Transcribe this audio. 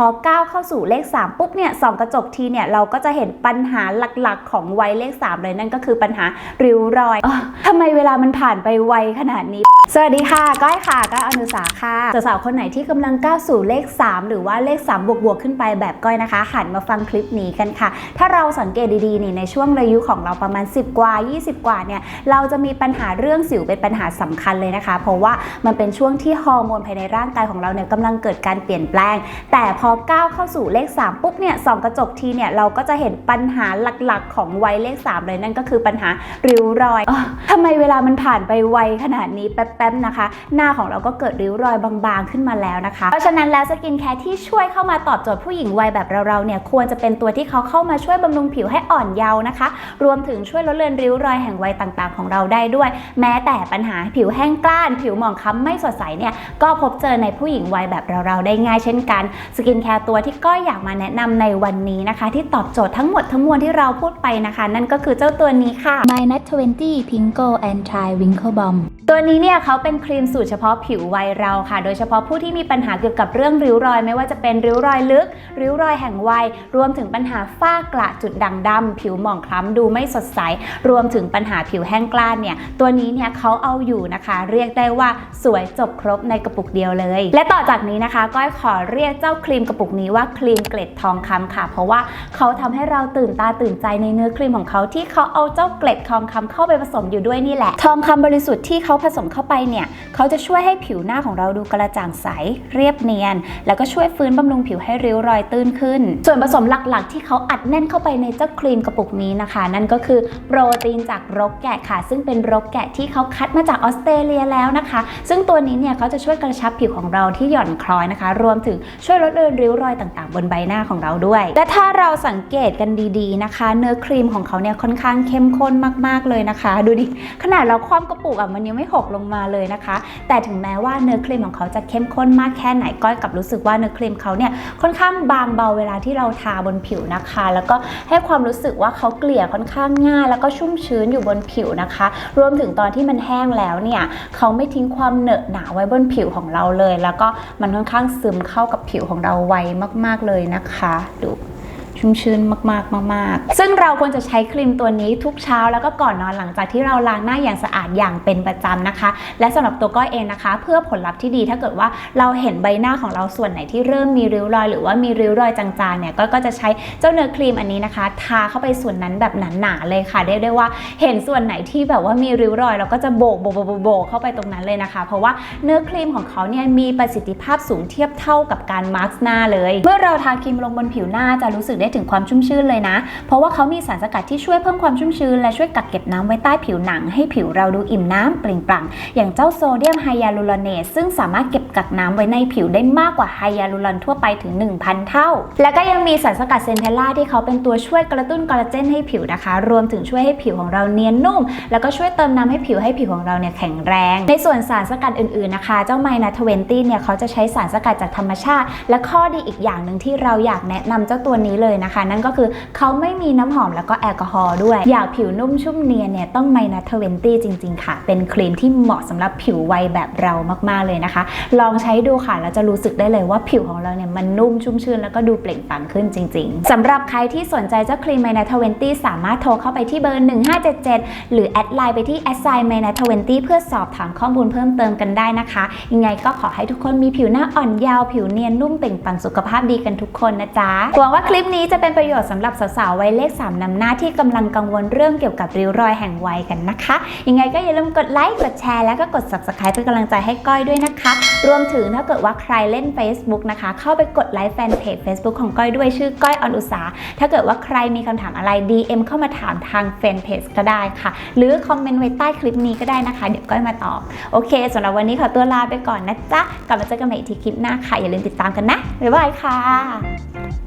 พอก้าวเข้าสู่เลข 3 ปุ๊บเนี่ยส่องกระจกทีเนี่ยเราก็จะเห็นปัญหาหลักๆ ของวัยเลข 3 เลยนั่นก็คือปัญหาริ้วรอยออทำไมเวลามันผ่านไปไวขนาดนี้ สวัสดีค่ะ ก้อยค่ะก้อยอนุสาค่ะสาวๆคนไหนที่กำลังก้าวสู่เลข 3 หรือว่าเลข 3 บวกบวกๆขึ้นไปแบบก้อยนะคะ หันมาฟังคลิปนี้กันค่ะ ถ้าเราสังเกตดีๆนี่ในช่วงอายุของเราประมาณ 10 กว่า 20 กว่าเนี่ยเราจะมีปัญหาเรื่องสิวเป็นปัญหาสำคัญเลยนะคะ เพราะว่ามันเป็นช่วงที่ฮอร์โมนภายในร่างกายของเราเนี่ยกำลังเกิดการเปลี่ยนแปลง แต่พอก้าวเข้าสู่เลข 3 ปุ๊บเนี่ยส่องกระจกทีเนี่ยเราก็จะเห็นปัญหาหลักๆ ของวัยเลข 3 เลยนั่นก็คือปัญหาริ้วรอยอ้อทำไมเวลามันผ่านไปไวขนาดนี้แป๊บๆนะคะ หน้าของเราก็เกิดริ้วรอยบางๆขึ้นมาแล้วนะคะ เพราะฉะนั้นแล้วสกินแคร์ที่ช่วยเข้ามาตอบโจทย์ผู้หญิงวัยแบบเราๆเนี่ยควรจะเป็นตัวที่เขาเข้ามาช่วยบำรุงผิวให้อ่อนเยาว์นะคะ รวมถึงช่วยลดเลือนริ้วรอยแห่งวัยต่างๆ ของเราได้ด้วย แม้แต่ปัญหาผิวแห้งกล้าน ผิวหมองคล้ำไม่สดใสเนี่ยก็พบเจอในผู้หญิงวัยแบบเราๆได้ง่ายเช่นกันสกินแคร์ตัวที่ก้อยอยากมาแนะนำในวันนี้นะคะ ที่ตอบโจทย์ทั้งหมดทั้งมวลที่เราพูดไปนะคะ นั่นก็คือเจ้าตัวนี้ค่ะ My Net 20 Pinko Anti Winkle Balm ตัวนี้เนี่ยเขาเป็นครีมสูตรเฉพาะผิววัยเราค่ะ โดยเฉพาะผู้ที่มีปัญหาเกี่ยวกับเรื่องริ้วรอย ไม่ว่าจะเป็นริ้วรอยลึก ริ้วรอยแห่งวัย รวมถึงปัญหาฝ้ากระจุดด่างดำผิวหมองคล้ำดูไม่สดใส รวมถึงปัญหาผิวแห้งกล้านเนี่ย ตัวนี้เนี่ยเขาเอาอยู่นะคะ เรียกได้ว่าสวยจบครบในกระปุกเดียวเลย และต่อจากนี้นะคะก้อยขอเรียกเจ้าครีมกระปุกนี้ว่าครีมเกล็ดทองคำค่ะ เพราะว่าเขาทำให้เราตื่นตาตื่นใจในเนื้อครีมของเขาที่เขาเอาเจ้าเกล็ดทองคำเข้าไปผสมอยู่ด้วยนี่แหละ ทองคำบริสุทธิ์ที่เขาาผสมเข้าไปเนี่ยเขาจะช่วยให้ผิวหน้าของเราดูกระจ่างใส เรียบเนียน แล้วก็ช่วยฟื้นบำรุงผิวให้ริ้วรอยตื้นขึ้น ส่วนผสมหลักๆ ที่เขาอัดแน่นเข้าไปในเจ้าครีมกระปุกนี้นะคะ นั่นก็คือโปรตีนจากรกแกะค่ะ ซึ่งเป็นรกแกะที่เขาคัดมาจากออสเตรเลียแล้วนะคะ ซึ่งตัวนี้เนี่ยเขาจะช่วยกระชับผิวของเราที่หย่อนคล้อยนะคะ รวมถึงช่วยลดเลือนริ้วรอยต่างๆ บนใบหน้าของเราด้วย และถ้าเราสังเกตกันดีๆนะคะ เนื้อครีมของเขาเนี่ยค่อนข้างเข้มข้นมากๆเลยนะคะ ดูดิขนาดเราคว่ำกระปุกอะมันยังไม่ไม่หกลงมาเลยนะคะ แต่ถึงแม้ว่าเนื้อครีมของเขาจะเข้มข้นมากแค่ไหนก้อยกับรู้สึกว่าเนื้อครีมเขาเนี่ยค่อนข้างบางเบาเวลาที่เราทาบนผิวนะคะ แล้วก็ให้ความรู้สึกว่าเขาเกลี่ยค่อนข้างง่าย แล้วก็ชุ่มชื้นอยู่บนผิวนะคะ รวมถึงตอนที่มันแห้งแล้วเนี่ยเขาไม่ทิ้งความเหนอะหนาไว้บนผิวของเราเลย แล้วก็มันค่อนข้างซึมเข้ากับผิวของเราไวมาก ๆเลยนะคะดู ชุ่มชื้นมากๆมากๆ ซึ่งเราควรจะใช้ครีมตัวนี้ทุกเช้าแล้วก็ก่อนนอนหลังจากที่เราล้างหน้าอย่างสะอาดอย่างเป็นประจำนะคะ และสำหรับตัวก้อยเองนะคะ เพื่อผลลัพธ์ที่ดีถ้าเกิดว่าเราเห็นใบหน้าของเราส่วนไหนที่เริ่มมีริ้วรอย หรือว่ามีริ้วรอยจางๆเนี่ยก็ก็จะใช้เจ้าเนื้อครีมอันนี้นะคะ ทาเข้าไปส่วนนั้นแบบหนาๆเลยค่ะเรียกได้ว่าเห็นส่วนไหนที่แบบว่ามีริ้วรอยเราก็จะโบกโบกโบกโบกเข้าไปตรงนั้นเลยนะคะ เพราะว่าเนื้อครีมของเขาเนี่ยมีประสิทธิภาพสูงเทียบเท่ากับการมาร์กหน้าเลย เมื่อเราทาครีมลงบนผิวหน้าจะรู้สึกได้ถึงความชุ่มชื่นเลยนะ เพราะว่าเขามีสารสกัดที่ช่วยเพิ่มความชุ่มชื้นและช่วยกักเก็บน้ำไว้ใต้ผิวหนัง ให้ผิวเราดูอิ่มน้ำเปล่งปลั่งอย่างเจ้าโซเดียมไฮยาลูรอนเนตซึ่งสามารถเก็บกักน้ำไว้ในผิวได้มากกว่าไฮยาลูรอนทั่วไปถึง 1,000 เท่า และก็ยังมีสารสกัดเซนเทล่าที่เขาเป็นตัวช่วยกระตุ้นคอลลาเจนให้ผิวนะคะ รวมถึงช่วยให้ผิวของเราเนียนนุ่ม แล้วก็ช่วยเติมน้ำให้ผิวให้ผิวของเราเนี่ยแข็งแรง ในส่วนสารสกัดอื่นๆนะคะ เจ้าไมนาทเวนตี้เนี่ยเขาจะใช้สารสกัดจากธรรมชาติ และข้อดีอีกอย่างหนึ่งที่เราอยากแนะนำเจ้าตัวนี้เลยนะคะ นั่นก็คือเขาไม่มีน้ำหอมแล้วก็แอลกอฮอล์ด้วย อยากผิวนุ่มชุ่มเนียนเนี่ยต้องไมนาทเวนตี้จริง ๆ ค่ะ เป็นครีมที่เหมาะสำหรับผิววัยแบบเรามากๆเลยนะคะ ลองใช้ดูค่ะแล้วจะรู้สึกได้เลยว่าผิวของเราเนี่ยมันนุ่มชุ่มชื่นแล้วก็ดูเปล่งปลั่งขึ้นจริง ๆสำหรับใครที่สนใจเจ้าครีมไมนาทเวนตี้สามารถโทรเข้าไปที่เบอร์ 1577 หรือแอดไลน์ไปที่แอดไซน์ไมนาทเวนตี้เพื่อสอบถามข้อมูลเพิ่มเติมกันได้นะคะ ยังไงก็ขอให้ทุกคนมีผิวหน้าอ่อนเยาว์ผิวเนียนนุ่มเปล่งปลั่งสุขภาพดีกันทุกคนนะจ๊ะหวังว่าคลิปนี้จะเป็นประโยชน์สำหรับสาวๆวัยเลข 3นำหน้าที่กำลังกังวลเรื่องเกี่ยวกับริ้วรอยแห่งวัยกันนะคะ ยังไงก็อย่าลืมกดไลค์กดแชร์แล้วก็กด subscribe เป็นกำลังใจให้ก้อยด้วยนะคะ รวมถึงถ้าเกิดว่าใครเล่น Facebook นะคะ เข้าไปกดไลค์แฟนเพจ Facebook ของก้อยด้วยชื่อก้อยออนอุสาถ้าเกิดว่าใครมีคำถามอะไร DM เข้ามาถามทางแฟนเพจก็ได้ค่ะ หรือคอมเมนต์ไว้ใต้คลิปนี้ก็ได้นะคะ เดี๋ยวก้อยมาตอบ โอเคสำหรับวันนี้ขอตัวลาไปก่อนนะจ๊ะ กลับมาเจอกันใหม่อีกทีคลิปหน้าค่ะ อย่าลืมติดตามกันนะ บ๊ายบายค่ะ